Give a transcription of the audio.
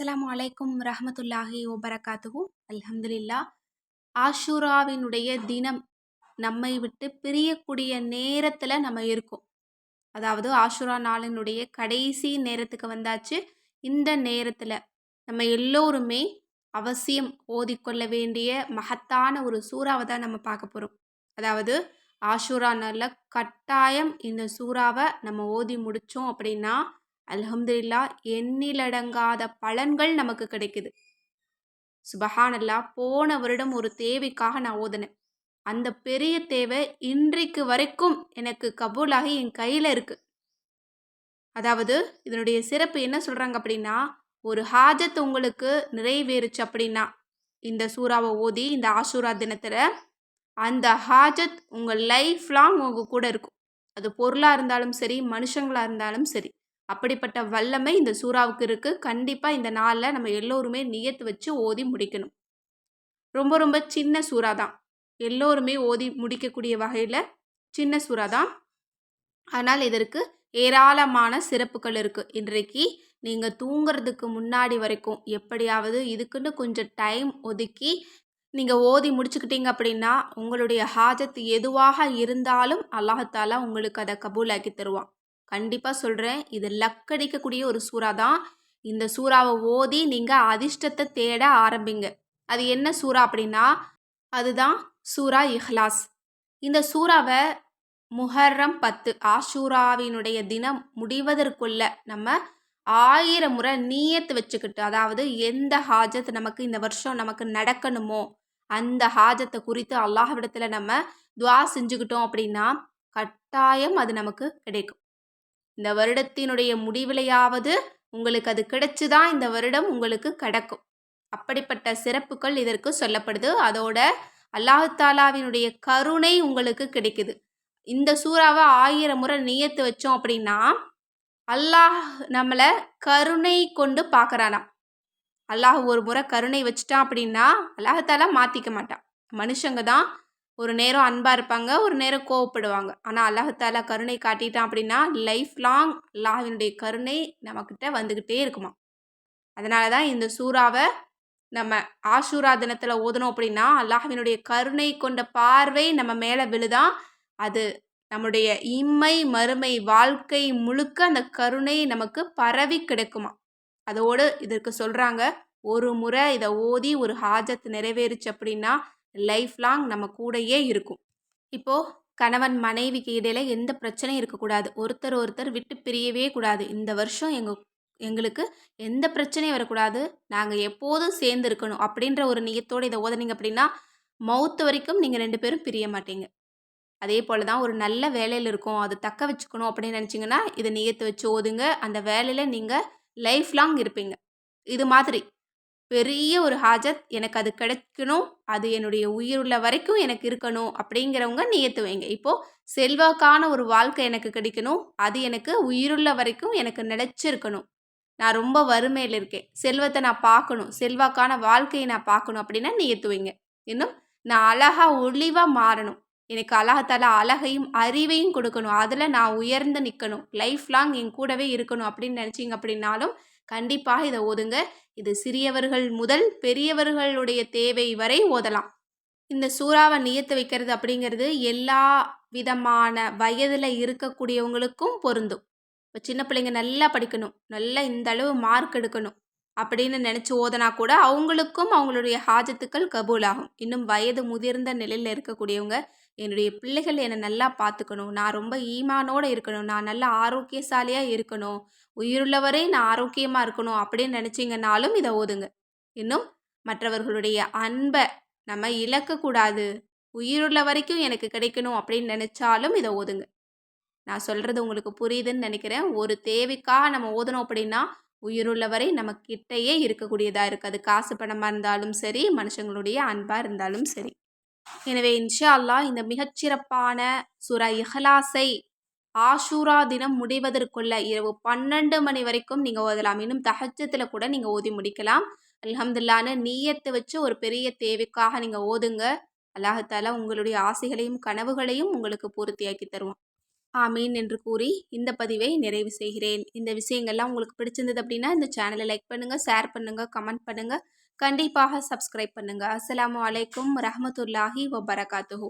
அஸ்லாம் வலைக்கும் ரஹமத்துல்லாஹி வபரகாத்துஹு. அல்ஹம்துலில்லா ஆஷூராவினுடைய தினம் நம்மை விட்டு பிரியக்கூடிய நேரத்தில் நம்ம இருக்கோம். அதாவது ஆஷுரா நாளினுடைய கடைசி நேரத்துக்கு வந்தாச்சு. இந்த நேரத்தில் நம்ம எல்லோருமே அவசியம் ஓதிக்கொள்ள வேண்டிய மகத்தான ஒரு சூறாவை தான் நம்ம பார்க்க போகிறோம் அதாவது ஆஷூரா நாளில் கட்டாயம் இந்த சூறாவை நம்ம ஓதி முடித்தோம் அப்படின்னா அலமதுல்லா எண்ணிலடங்காத பலன்கள் நமக்கு கிடைக்குது. சுபஹானல்லா போன வருடம் ஒரு தேவைக்காக நான் ஓதுனேன். அந்த பெரிய தேவை இன்றைக்கு வரைக்கும் எனக்கு கபூலாகி என் கையில் இருக்கு. அதாவது இதனுடைய சிறப்பு என்ன சொல்கிறாங்க அப்படின்னா ஒரு ஹாஜத் உங்களுக்கு நிறைவேறுச்சு அப்படின்னா இந்த சூறாவை ஓதி இந்த ஆசூரா தினத்தில் அந்த ஹாஜத் உங்கள் லைஃப் லாங் உங்கள் கூட இருக்கும். அது பொருளாக இருந்தாலும் சரி மனுஷங்களாக இருந்தாலும் சரி. அப்படிப்பட்ட வல்லமை இந்த சூறாவுக்கு இருக்குது கண்டிப்பாக இந்த நாளில் நம்ம எல்லோருமே நியத்து வச்சு ஓதி முடிக்கணும். ரொம்ப ரொம்ப சின்ன சூறா தான். எல்லோருமே ஓதி முடிக்கக்கூடிய வகையில் சின்ன சூறா தான். ஆனால் இதற்கு ஏராளமான சிறப்புகள் இருக்குது இன்றைக்கு நீங்கள் தூங்குறதுக்கு முன்னாடி வரைக்கும் எப்படியாவது இதுக்குன்னு கொஞ்சம் டைம் ஒதுக்கி நீங்கள் ஓதி முடிச்சுக்கிட்டீங்க அப்படின்னா உங்களுடைய ஹாஜத் எதுவாக இருந்தாலும் அல்லாஹாலா உங்களுக்கு அதை கபூலாக்கி தருவான். கண்டிப்பாக சொல்கிறேன் இது லக்கடிக்கக்கூடிய ஒரு சூறா தான். இந்த சூறாவை ஓதி நீங்கள் அதிர்ஷ்டத்தை தேட ஆரம்பிங்க. அது என்ன சூறா அப்படின்னா அதுதான் சூரா இஹ்லாஸ். இந்த சூறாவை முஹர்ரம் பத்து ஆஷூராவினுடைய தினம் முடிவதற்குள்ள நம்ம ஆயிரம் முறை நீயத்து வச்சுக்கிட்டு அதாவது எந்த ஹாஜத் நமக்கு இந்த வருஷம் நமக்கு நடக்கணுமோ அந்த ஹாஜத்தை குறித்து அல்லாஹ்விடத்தில் நம்ம துவா செஞ்சுக்கிட்டோம் அப்படின்னா கட்டாயம் அது நமக்கு கிடைக்கும். இந்த வருடத்தினுடைய முடிவிலையாவது உங்களுக்கு அது கிடைச்சுதான் இந்த வருடம் உங்களுக்கு கிடக்கும். அப்படிப்பட்ட சிறப்புகள் இதற்கு சொல்லப்படுது. அதோட அல்லாஹு தாலாவினுடைய கருணை உங்களுக்கு கிடைக்குது. இந்த சூறாவை ஆயிரம் முறை நியத்து வச்சோம் அப்படின்னா அல்லாஹ் நம்மளை கருணை கொண்டு பார்க்குறானாம். அல்லாஹ் ஒரு முறை கருணை வச்சுட்டான் அப்படின்னா அல்லாஹாலா மாற்றிக்க மாட்டான். மனுஷங்க தான் ஒரு நேரம் அன்பாக இருப்பாங்க ஒரு நேரம் கோவப்படுவாங்க. ஆனால் அல்லாஹால கருணை காட்டிட்டான் அப்படின்னா லைஃப் லாங் அல்லாஹினுடைய கருணை நம்மக்கிட்ட வந்துக்கிட்டே இருக்குமா அதனால தான் இந்த சூறாவை நம்ம ஆஷூரா தினத்தில் ஓதணும் அப்படின்னா அல்லாஹினுடைய கருணை கொண்ட பார்வை நம்ம மேலே விழுதான் அது நம்முடைய இம்மை மறுமை வாழ்க்கை முழுக்க அந்த கருணை நமக்கு பரவி கிடைக்குமா அதோடு இதற்கு சொல்கிறாங்க ஒரு முறை இதை ஓதி ஒரு ஹாஜத் நிறைவேறுச்சு அப்படின்னா லைஃப் லாங் நம்ம கூடையே இருக்கும். இப்போது கணவன் மனைவிக்கு இடையில எந்த பிரச்சனையும் இருக்கக்கூடாது. ஒருத்தர் ஒருத்தர் விட்டு பிரியவே கூடாது. இந்த வருஷம் எங்கள் எங்களுக்கு எந்த பிரச்சனையும் வரக்கூடாது. நாங்கள் எப்போதும் சேர்ந்து இருக்கணும் அப்படின்ற ஒரு நியத்தோடு இதை ஓதனீங்க அப்படின்னா மவுத்து வரைக்கும் நீங்கள் ரெண்டு பேரும் பிரிய மாட்டீங்க. அதே போல் தான் ஒரு நல்ல வேலையில் இருக்கும். அதை தக்க வச்சுக்கணும் அப்படின்னு நினச்சிங்கன்னா இதை நியத்து வச்சு ஓதுங்க. அந்த வேலையில் நீங்கள் லைஃப் லாங் இருப்பீங்க. இது மாதிரி பெரிய ஒரு ஹாஜத் எனக்கு அது கிடைக்கணும் அது என்னுடைய உயிர் உள்ள வரைக்கும் எனக்கு இருக்கணும் அப்படிங்கிறவங்க நியத்து வைங்க. இப்போது செல்வாக்கான ஒரு வாழ்க்கை எனக்கு கிடைக்கணும் அது எனக்கு உயிருள்ள வரைக்கும் எனக்கு நினச்சிருக்கணும் நான் ரொம்ப வறுமையில் இருக்கேன். செல்வத்தை நான் பார்க்கணும் செல்வாக்கான வாழ்க்கையை நான் பார்க்கணும் அப்படின்னா நியத்து வைங்க. இன்னும் நான் அழகாக ஒளிவாக மாறணும். எனக்கு அழகத்தால அழகையும் அறிவையும் கொடுக்கணும். அதில் நான் உயர்ந்து நிற்கணும் லைஃப் லாங் என் கூடவே இருக்கணும் அப்படின்னு நினச்சிங்க அப்படின்னாலும் கண்டிப்பாக இதை ஓதுங்க. இது சிறியவர்கள் முதல் பெரியவர்களுடைய தேவை வரை ஓதலாம். இந்த சூறாவை நியத்து வைக்கிறது அப்படிங்கிறது எல்லா விதமான வயதில் இருக்கக்கூடியவங்களுக்கும் பொருந்தும். இப்போ சின்ன பிள்ளைங்க நல்லா படிக்கணும். நல்லா இந்த அளவு மார்க் எடுக்கணும் அப்படின்னு நினச்சி ஓதனா கூட அவங்களுக்கும் அவங்களுடைய ஹாஜத்துக்கள் கபூல் ஆகும் இன்னும் வயது முதிர்ந்த நிலையில் இருக்கக்கூடியவங்க என்னுடைய பிள்ளைகள் என்னை நல்லா பார்த்துக்கணும். நான் ரொம்ப ஈமானோடு இருக்கணும். நான் நல்லா ஆரோக்கியசாலியாக இருக்கணும். உயிருள்ளவரை நான் ஆரோக்கியமாக இருக்கணும் அப்படின்னு நினச்சிங்கனாலும் இதை ஓதுங்க. இன்னும் மற்றவர்களுடைய அன்பை நம்ம இழக்கக்கூடாது. உயிருள்ள வரைக்கும் எனக்கு கிடைக்கணும் அப்படின்னு நினச்சாலும் இதை ஓதுங்க. நான் சொல்கிறது உங்களுக்கு புரியுதுன்னு நினைக்கிறேன். ஒரு தேவைக்காக நம்ம ஓதணும் அப்படின்னா உயிருள்ளவரை நம்ம கிட்டையே இருக்கக்கூடியதாக இருக்குது அது காசு பணமாக இருந்தாலும் சரி மனுஷங்களுடைய அன்பாக இருந்தாலும் சரி. எனவே இன்ஷா அல்லாஹ் இந்த மிகச்சிறப்பான சுரா இஹலாஸை ஆஷூரா தினம் முடிவதற்குள்ள இரவு பன்னெண்டு மணி வரைக்கும் நீங்கள் ஓதலாம். இன்னும் தகச்சத்தில் கூட நீங்கள் ஓதி முடிக்கலாம். அலமதுல்லான்னு நீயத்தை வச்சு ஒரு பெரிய தேவைக்காக நீங்கள் ஓதுங்க. அல்லாஹால உங்களுடைய ஆசைகளையும் கனவுகளையும் உங்களுக்கு பூர்த்தியாக்கி தருவான். ஆமீன் என்று கூறி இந்த பதிவை நிறைவு செய்கிறேன். இந்த விஷயங்கள்லாம் உங்களுக்கு பிடிச்சிருந்தது அப்படின்னா இந்த சேனலை லைக் பண்ணுங்கள் ஷேர் பண்ணுங்கள் கமெண்ட் பண்ணுங்கள் கண்டிப்பாக சப்ஸ்கிரைப் பண்ணுங்கள் அஸ்லாம் அலைக்கும் ரஹமத்துல்லாஹி வபரகாத்துஹூ.